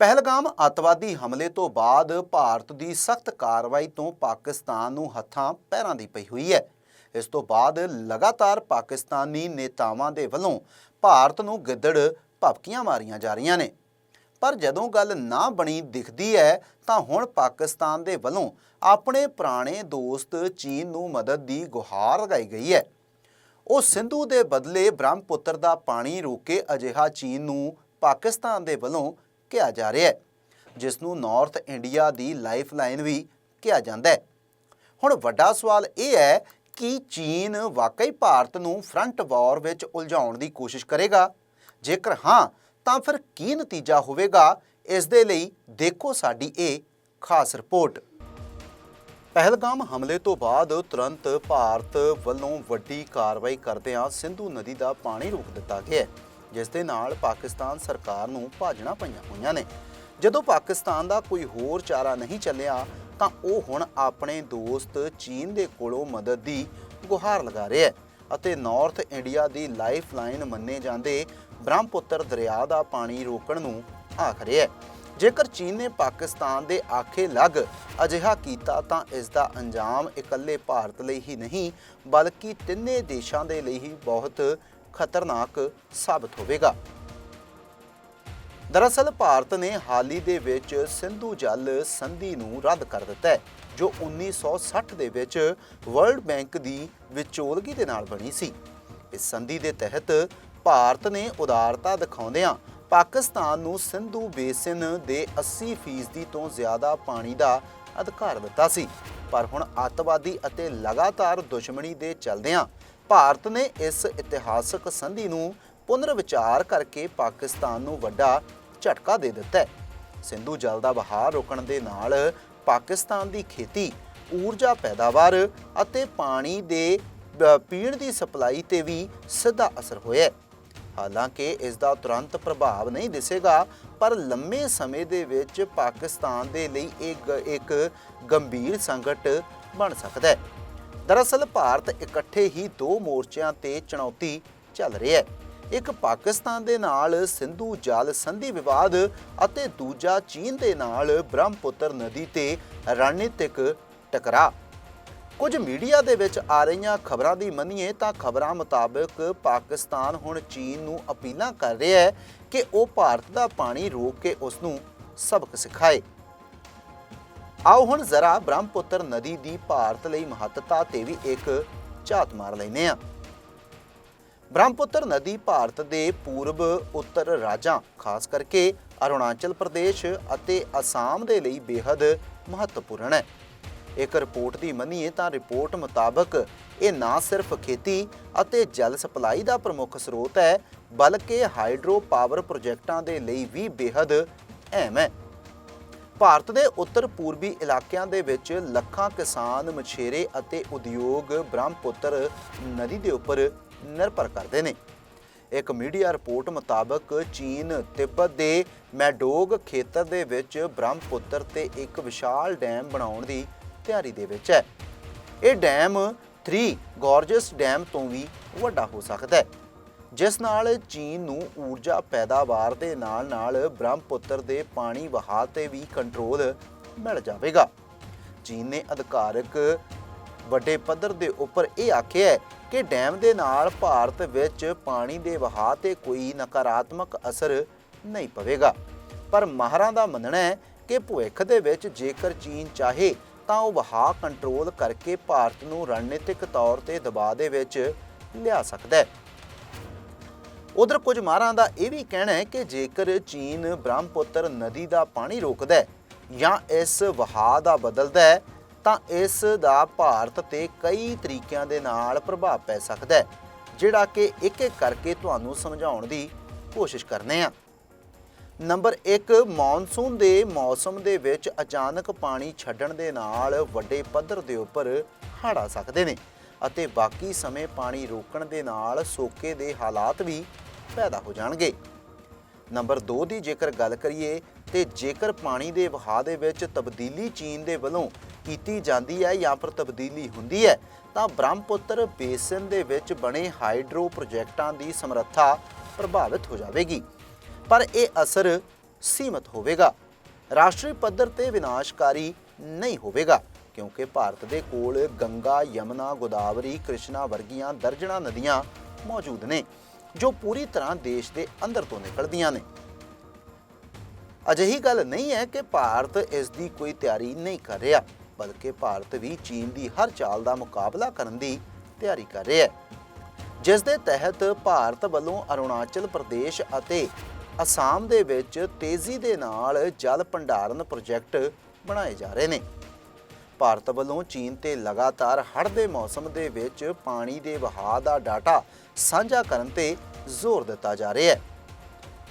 ਪਹਿਲਗਾਮ ਅੱਤਵਾਦੀ ਹਮਲੇ ਤੋਂ ਬਾਅਦ ਭਾਰਤ ਦੀ ਸਖਤ ਕਾਰਵਾਈ ਤੋਂ ਪਾਕਿਸਤਾਨ ਨੂੰ ਹੱਥਾਂ ਪੈਰਾਂ ਦੀ ਪਈ ਹੋਈ ਹੈ। ਇਸ ਤੋਂ ਬਾਅਦ ਲਗਾਤਾਰ ਪਾਕਿਸਤਾਨੀ ਨੇਤਾਵਾਂ ਦੇ ਵੱਲੋਂ ਭਾਰਤ ਨੂੰ ਗਿੱਦੜ ਭਪਕੀਆਂ ਮਾਰੀਆਂ ਜਾ ਰਹੀਆਂ ਨੇ। ਪਰ ਜਦੋਂ ਗੱਲ ਨਾ ਬਣੀ ਦਿਖਦੀ ਹੈ, ਤਾਂ ਹੁਣ ਪਾਕਿਸਤਾਨ ਦੇ ਵੱਲੋਂ ਆਪਣੇ ਪੁਰਾਣੇ ਦੋਸਤ ਚੀਨ ਨੂੰ ਮਦਦ ਦੀ ਗੁਹਾਰ ਲਗਾਈ ਗਈ ਹੈ। ਉਹ ਸਿੰਧੂ ਦੇ ਬਦਲੇ ਬ੍ਰਹਮਪੁੱਤਰ ਦਾ ਪਾਣੀ ਰੋਕੇ ਅਜਿਹਾ ਚੀਨ ਨੂੰ ਪਾਕਿਸਤਾਨ ਦੇ ਵੱਲੋਂ ਕਿਹਾ ਜਾ ਰਿਹਾ ਹੈ ਜਿਸ ਨੂੰ ਨਾਰਥ ਇੰਡੀਆ ਦੀ ਲਾਈਫਲਾਈਨ ਵੀ ਕਿਹਾ ਜਾਂਦਾ ਹੈ। ਹੁਣ ਵੱਡਾ ਸਵਾਲ ਇਹ ਹੈ ਕਿ ਚੀਨ ਵਾਕਈ ਭਾਰਤ ਨੂੰ ਫਰੰਟ ਵਾਰ ਵਿੱਚ ਉਲਝਾਉਣ ਦੀ ਕੋਸ਼ਿਸ਼ ਕਰੇਗਾ? ਜੇਕਰ ਹਾਂ, ਤਾਂ ਫਿਰ ਕੀ ਨਤੀਜਾ ਹੋਵੇਗਾ? ਇਸ ਦੇ ਲਈ ਦੇਖੋ ਸਾਡੀ ਇਹ ਖਾਸ ਰਿਪੋਰਟ। ਪਹਿਲਗਾਮ ਹਮਲੇ ਤੋਂ ਬਾਅਦ ਤੁਰੰਤ ਭਾਰਤ ਵੱਲੋਂ ਵੱਡੀ ਕਾਰਵਾਈ ਕਰਦਿਆਂ ਸਿੰਧੂ ਨਦੀ ਦਾ ਪਾਣੀ ਰੋਕ ਦਿੱਤਾ ਗਿਆ ਹੈ। ਜਿਸ ਦੇ ਨਾਲ ਪਾਕਿਸਤਾਨ ਸਰਕਾਰ ਨੂੰ ਭਾਜਣਾ ਪਈਆਂ ਹੋਈਆਂ ਨੇ। ਜਦੋਂ ਪਾਕਿਸਤਾਨ ਦਾ ਕੋਈ ਹੋਰ ਚਾਰਾ ਨਹੀਂ ਚੱਲਿਆ, ਤਾਂ ਉਹ ਹੁਣ ਆਪਣੇ ਦੋਸਤ ਚੀਨ ਦੇ ਕੋਲੋਂ ਮਦਦ ਦੀ ਗੁਹਾਰ ਲਗਾ ਰਿਹਾ ਹੈ ਅਤੇ ਨਾਰਥ ਇੰਡੀਆ ਦੀ ਲਾਈਫਲਾਈਨ ਮੰਨੇ ਜਾਂਦੇ ਬ੍ਰਹਮਪੁੱਤਰ ਦਰਿਆ ਦਾ ਪਾਣੀ ਰੋਕਣ ਨੂੰ ਆਖ ਰਿਹਾ ਹੈ। ਜੇਕਰ ਚੀਨ ਨੇ ਪਾਕਿਸਤਾਨ ਦੇ ਆਖੇ ਲੱਗ ਅਜਿਹਾ ਕੀਤਾ, ਤਾਂ ਇਸ ਦਾ ਅੰਜਾਮ ਇਕੱਲੇ ਭਾਰਤ ਲਈ ਹੀ ਨਹੀਂ, ਬਲਕਿ ਤਿੰਨੇ ਦੇਸ਼ਾਂ ਦੇ ਲਈ ਹੀ ਬਹੁਤ ਖਤਰਨਾਕ ਸਾਬਤ ਹੋਵੇਗਾ। ਦਰਅਸਲ ਭਾਰਤ ਨੇ ਹਾਲ ਹੀ ਦੇ ਵਿੱਚ ਸਿੰਧੂ ਜਲ ਸੰਧੀ ਨੂੰ ਰੱਦ ਕਰ ਦਿੱਤਾ ਹੈ, ਜੋ 1960 ਦੇ ਵਿੱਚ ਵਰਲਡ ਬੈਂਕ ਦੀ ਵਿਚੋਲਗੀ ਦੇ ਨਾਲ ਬਣੀ ਸੀ। ਇਸ ਸੰਧੀ ਦੇ ਤਹਿਤ ਭਾਰਤ ਨੇ ਉਦਾਰਤਾ ਦਿਖਾਉਂਦਿਆਂ ਪਾਕਿਸਤਾਨ ਨੂੰ ਸਿੰਧੂ ਬੇਸਿਨ ਦੇ 80% ਤੋਂ ਜ਼ਿਆਦਾ ਪਾਣੀ ਦਾ ਅਧਿਕਾਰ ਦਿੱਤਾ ਸੀ। ਪਰ ਹੁਣ ਅੱਤਵਾਦੀ ਅਤੇ ਲਗਾਤਾਰ ਦੁਸ਼ਮਣੀ ਦੇ ਚਲਦਿਆਂ ਭਾਰਤ ਨੇ ਇਸ ਇਤਿਹਾਸਕ ਸੰਧੀ ਨੂੰ ਪੁਨਰ ਵਿਚਾਰ ਕਰਕੇ ਪਾਕਿਸਤਾਨ ਨੂੰ ਵੱਡਾ ਝਟਕਾ ਦੇ ਦਿੱਤਾ ਹੈ। ਸਿੰਧੂ ਜਲ ਦਾ ਵਹਾਅ ਰੋਕਣ ਦੇ ਨਾਲ ਪਾਕਿਸਤਾਨ ਦੀ ਖੇਤੀ, ਊਰਜਾ ਪੈਦਾਵਾਰ ਅਤੇ ਪਾਣੀ ਦੇ ਪੀਣ ਦੀ ਸਪਲਾਈ ਤੇ ਵੀ ਸਿੱਧਾ ਅਸਰ ਹੋਇਆ ਹੈ। ਹਾਲਾਂਕਿ ਇਸ ਦਾ ਤੁਰੰਤ ਪ੍ਰਭਾਵ ਨਹੀਂ ਦਿਸੇਗਾ, ਪਰ ਲੰਮੇ ਸਮੇਂ ਦੇ ਵਿੱਚ ਪਾਕਿਸਤਾਨ ਦੇ ਲਈ ਇੱਕ ਇੱਕ ਗੰਭੀਰ ਸੰਕਟ ਬਣ ਸਕਦਾ ਹੈ। ਦਰਅਸਲ ਭਾਰਤ ਇਕੱਠੇ ਹੀ ਦੋ ਮੋਰਚਿਆਂ ਤੇ ਚੁਣੌਤੀ ਚੱਲ ਰਿਹਾ ਹੈ। ਇੱਕ ਪਾਕਿਸਤਾਨ ਦੇ ਨਾਲ ਸਿੰਧੂ ਜਲ ਸੰਧੀ ਵਿਵਾਦ ਅਤੇ ਦੂਜਾ ਚੀਨ ਦੇ ਨਾਲ ਬ੍ਰਹਮਪੁੱਤਰ ਨਦੀ ਤੇ ਰਣਨੀਤਿਕ ਟਕਰਾਅ। ਕੁਝ ਮੀਡੀਆ ਦੇ ਵਿੱਚ ਆ ਰਹੀਆਂ ਖਬਰਾਂ ਦੀ ਮੰਨੀਏ ਤਾਂ ਖਬਰਾਂ ਮੁਤਾਬਕ ਪਾਕਿਸਤਾਨ ਹੁਣ ਚੀਨ ਨੂੰ ਅਪੀਲਾਂ ਕਰ ਰਿਹਾ ਹੈ ਕਿ ਉਹ ਭਾਰਤ ਦਾ ਪਾਣੀ ਰੋਕ ਕੇ ਉਸ ਨੂੰ ਸਬਕ ਸਿਖਾਏ। ਆਓ ਹੁਣ ਜ਼ਰਾ ਬ੍ਰਹਮਪੁੱਤਰ ਨਦੀ ਦੀ ਭਾਰਤ ਲਈ ਮਹੱਤਤਾ ਤੇ ਵੀ ਇੱਕ ਝਾਤ ਮਾਰ ਲੈਨੇ ਆ ਬ੍ਰਹਮਪੁੱਤਰ ਨਦੀ ਭਾਰਤ ਦੇ ਪੂਰਬ ਉੱਤਰ ਰਾਜਾਂ, ਖਾਸ ਕਰਕੇ ਅਰੁਣਾਚਲ ਪ੍ਰਦੇਸ਼ ਅਤੇ ਅਸਾਮ ਦੇ ਲਈ ਬੇहद ਮਹੱਤਵਪੂਰਨ ਹੈ। ਇੱਕ ਰਿਪੋਰਟ ਦੀ ਮੰਨੀਏ ਤਾਂ ਰਿਪੋਰਟ ਮੁਤਾਬਕ ਇਹ ਨਾ ਸਿਰਫ ਖੇਤੀ ਅਤੇ ਜਲ ਸਪਲਾਈ ਦਾ ਪ੍ਰਮੁੱਖ ਸਰੋਤ ਹੈ, ਬਲਕਿ ਹਾਈਡਰੋ ਪਾਵਰ ਪ੍ਰੋਜੈਕਟਾਂ ਦੇ ਲਈ ਵੀ ਬੇहद ਅਹਿਮ ਹੈ। ਭਾਰਤ ਦੇ ਉੱਤਰ ਪੂਰਬੀ ਇਲਾਕਿਆਂ ਦੇ ਵਿੱਚ ਲੱਖਾਂ ਕਿਸਾਨ, ਮਛੇਰੇ ਅਤੇ ਉਦਯੋਗ ਬ੍ਰਹਮਪੁੱਤਰ ਨਦੀ ਦੇ ਉੱਪਰ ਨਿਰਭਰ ਕਰਦੇ ਨੇ। ਇੱਕ ਮੀਡੀਆ ਰਿਪੋਰਟ ਮੁਤਾਬਕ ਚੀਨ ਤਿੱਬਤ ਦੇ ਮੈਡੋਗ ਖੇਤਰ ਦੇ ਵਿੱਚ ਬ੍ਰਹਮਪੁੱਤਰ ਤੇ ਇੱਕ ਵਿਸ਼ਾਲ ਡੈਮ ਬਣਾਉਣ ਦੀ ਤਿਆਰੀ ਦੇ ਵਿੱਚ ਹੈ। ਇਹ ਡੈਮ 3 ਗੋਰਜਸ ਡੈਮ ਤੋਂ ਵੀ ਵੱਡਾ ਹੋ ਸਕਦਾ ਹੈ। ਜਿਸ ਨਾਲ ਚੀਨ ਨੂੰ ਊਰਜਾ ਪੈਦਾਵਾਰ ਦੇ ਨਾਲ-ਨਾਲ ਬ੍ਰਹਮਪੁੱਤਰ ਦੇ ਪਾਣੀ ਵਹਾਅ ਤੇ ਵੀ ਕੰਟਰੋਲ ਮਿਲ ਜਾਵੇਗਾ। ਚੀਨ ਨੇ ਅਧਿਕਾਰਕ ਵੱਡੇ ਪੱਧਰ ਦੇ ਉੱਪਰ ਇਹ ਆਖਿਆ ਹੈ ਕਿ ਡੈਮ ਦੇ ਨਾਲ ਭਾਰਤ ਵਿੱਚ ਪਾਣੀ ਦੇ ਵਹਾਅ ਤੇ ਕੋਈ ਨਕਾਰਾਤਮਕ ਅਸਰ ਨਹੀਂ ਪਵੇਗਾ। ਪਰ ਮਾਹਰਾਂ ਦਾ ਮੰਨਣਾ ਹੈ ਕਿ ਭਵਿੱਖ ਦੇ ਵਿੱਚ ਜੇਕਰ ਚੀਨ ਚਾਹੇ ਤਾਂ ਉਹ ਵਹਾਅ ਕੰਟਰੋਲ ਕਰਕੇ ਭਾਰਤ ਨੂੰ ਰਣਨੀਤਿਕ ਤੌਰ ਤੇ ਦਬਾਅ ਦੇ ਵਿੱਚ ਲਿਆ ਸਕਦਾ ਹੈ। ਉਧਰ ਕੁਝ ਮਾਹਰਾਂ ਦਾ ਇਹ ਵੀ ਕਹਿਣਾ ਹੈ ਕਿ ਜੇਕਰ ਚੀਨ ਬ੍ਰਹਮਪੁੱਤਰ ਨਦੀ ਦਾ ਪਾਣੀ ਰੋਕਦਾ ਹੈ ਜਾਂ ਇਸ ਵਹਾਅ ਦਾ ਬਦਲਦਾ ਹੈ, ਤਾਂ ਇਸ ਦਾ ਭਾਰਤ ਤੇ ਕਈ ਤਰੀਕਿਆਂ ਦੇ ਨਾਲ ਪ੍ਰਭਾਵ ਪੈ ਸਕਦਾ ਹੈ, ਜਿਹੜਾ ਕਿ ਇੱਕ ਇੱਕ ਕਰਕੇ ਤੁਹਾਨੂੰ ਸਮਝਾਉਣ ਦੀ ਕੋਸ਼ਿਸ਼ ਕਰਨੇ ਆ। ਨੰਬਰ 1 ਮੌਨਸੂਨ ਦੇ ਮੌਸਮ ਦੇ ਵਿੱਚ ਅਚਾਨਕ ਪਾਣੀ ਛੱਡਣ ਦੇ ਨਾਲ ਵੱਡੇ ਪੱਧਰ ਦੇ ਉੱਪਰ ਹੜ੍ਹ ਆ ਸਕਦੇ ਨੇ ਅਤੇ ਬਾਕੀ ਸਮੇਂ ਪਾਣੀ ਰੋਕਣ ਦੇ ਨਾਲ ਸੋਕੇ ਦੇ ਹਾਲਾਤ ਵੀ ਪੈਦਾ ਹੋ ਜਾਣਗੇ। ਨੰਬਰ 2 ਦੀ ਜੇਕਰ ਗੱਲ ਕਰੀਏ ਤੇ ਜੇਕਰ ਪਾਣੀ ਦੇ ਵਹਾਅ ਦੇ ਵਿੱਚ ਤਬਦੀਲੀ ਚੀਨ ਦੇ ਵੱਲੋਂ ਕੀਤੀ ਜਾਂਦੀ ਹੈ ਜਾਂ ਫਿਰ ਤਬਦੀਲੀ ਹੁੰਦੀ ਹੈ, ਤਾਂ ਬ੍ਰਹਮਪੁੱਤਰ ਬੇਸਿਨ ਦੇ ਵਿੱਚ ਬਣੇ ਹਾਈਡਰੋ ਪ੍ਰੋਜੈਕਟਾਂ ਦੀ ਸਮਰੱਥਾ ਪ੍ਰਭਾਵਿਤ ਹੋ ਜਾਵੇਗੀ। ਪਰ ਇਹ ਅਸਰ ਸੀਮਤ ਹੋਵੇਗਾ। ਰਾਸ਼ਟਰੀ ਪੱਧਰ ਤੇ ਵਿਨਾਸ਼ਕਾਰੀ ਨਹੀਂ ਹੋਵੇਗਾ, ਕਿਉਂਕਿ ਭਾਰਤ ਦੇ ਕੋਲ ਗੰਗਾ, ਯਮਨਾ, ਗੋਦਾਵਰੀ, ਕ੍ਰਿਸ਼ਨਾ ਵਰਗੀਆਂ ਦਰਜਨਾਂ ਨਦੀਆਂ ਮੌਜੂਦ ਨੇ। ਜੋ ਪੂਰੀ ਤਰ੍ਹਾਂ ਦੇਸ਼ ਦੇ ਅੰਦਰ ਤੋਂ ਨਿਕਲਦੀਆਂ ਨੇ। ਅਜਿਹੀ ਗੱਲ ਨਹੀਂ ਹੈ ਕਿ ਭਾਰਤ ਇਸ ਦੀ ਕੋਈ ਤਿਆਰੀ ਨਹੀਂ ਕਰ ਰਿਹਾ, ਬਲਕਿ ਭਾਰਤ ਵੀ ਚੀਨ ਦੀ ਹਰ ਚਾਲ ਦਾ ਮੁਕਾਬਲਾ ਕਰਨ ਦੀ ਤਿਆਰੀ ਕਰ ਰਿਹਾ ਹੈ। ਜਿਸ ਦੇ ਤਹਿਤ ਭਾਰਤ ਵੱਲੋਂ ਅਰੁਣਾਚਲ ਪ੍ਰਦੇਸ਼ ਅਤੇ ਅਸਾਮ ਦੇ ਵਿੱਚ ਤੇਜ਼ੀ ਦੇ ਨਾਲ ਜਲ ਭੰਡਾਰਨ ਪ੍ਰੋਜੈਕਟ ਬਣਾਏ ਜਾ ਰਹੇ ਨੇ। ਭਾਰਤ ਵੱਲੋਂ ਚੀਨ ਤੇ ਲਗਾਤਾਰ ਹੜ੍ਹ ਦੇ ਮੌਸਮ ਦੇ ਵਿੱਚ ਪਾਣੀ ਦੇ ਵਹਾਅ ਦਾ ਡਾਟਾ ਸਾਂਝਾ ਕਰਨ ਤੇ ਜ਼ੋਰ ਦਿੱਤਾ ਜਾ ਰਿਹਾ ਹੈ।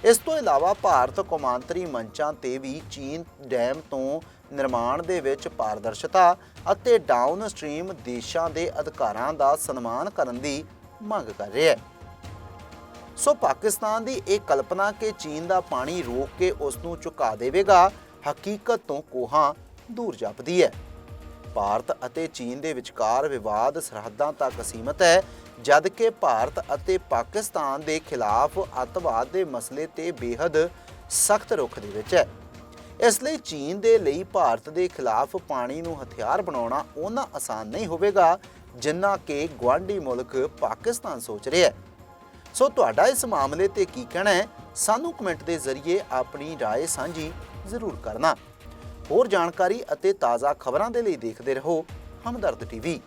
ਇਸ ਤੋਂ ਇਲਾਵਾ ਭਾਰਤ ਕੌਮਾਂਤਰੀ ਮੰਚਾਂ ਤੇ ਵੀ ਚੀਨ ਡੈਮ ਤੋਂ ਨਿਰਮਾਣ ਦੇ ਵਿੱਚ ਪਾਰਦਰਸ਼ਤਾ ਅਤੇ ਡਾਊਨ ਸਟ੍ਰੀਮ ਦੇਸ਼ਾਂ ਦੇ ਅਧਿਕਾਰਾਂ ਦਾ ਸਨਮਾਨ ਕਰਨ ਦੀ ਮੰਗ ਕਰ ਰਿਹਾ ਹੈ। ਸੋ ਪਾਕਿਸਤਾਨ ਦੀ ਇਹ ਕਲਪਨਾ ਕਿ ਚੀਨ ਦਾ ਪਾਣੀ ਰੋਕ ਕੇ ਉਸ ਨੂੰ ਝੁਕਾ ਦੇਵੇਗਾ, ਹਕੀਕਤ ਤੋਂ ਕੋਹਾਂ ਦੂਰ ਜਾਪਦੀ ਹੈ। ਭਾਰਤ ਅਤੇ ਚੀਨ ਦੇ ਵਿਚਕਾਰ ਵਿਵਾਦ ਸਰਹੱਦਾਂ ਤੱਕ ਸੀਮਤ ਹੈ ਜਦ ਕਿ ਭਾਰਤ ਅਤੇ ਪਾਕਿਸਤਾਨ ਦੇ ਖਿਲਾਫ ਅਤਵਾਦ ਦੇ ਮਸਲੇ ਤੇ ਬੇहद ਸਖਤ ਰੁਖ ਦੇ ਵਿੱਚ ਹੈ। ਇਸ ਲਈ ਚੀਨ ਦੇ ਲਈ ਭਾਰਤ ਦੇ ਖਿਲਾਫ ਪਾਣੀ ਨੂੰ ਹਥਿਆਰ ਬਣਾਉਣਾ ਉਹਨਾਂ ਆਸਾਨ ਨਹੀਂ ਹੋਵੇਗਾ, ਜਿੰਨਾ ਕਿ ਗਵਾਂਢੀ ਮੁਲਕ ਪਾਕਿਸਤਾਨ ਸੋਚ ਰਿਹਾ ਸੋ ਤੁਹਾਡਾ ਇਸ ਮਾਮਲੇ ਤੇ ਕੀ ਕਹਿਣਾ ਹੈ? ਸਾਨੂੰ ਕਮੈਂਟ ਦੇ ਜ਼ਰੀਏ ਆਪਣੀ رائے ਸਾਂਝੀ ਜ਼ਰੂਰ ਕਰਨਾ। ਹੋਰ ਜਾਣਕਾਰੀ ਅਤੇ ਤਾਜ਼ਾ ਖਬਰਾਂ ਦੇ ਲਈ ਦੇਖਦੇ ਰਹੋ ਹਮਦਰਦ ਟੀਵੀ।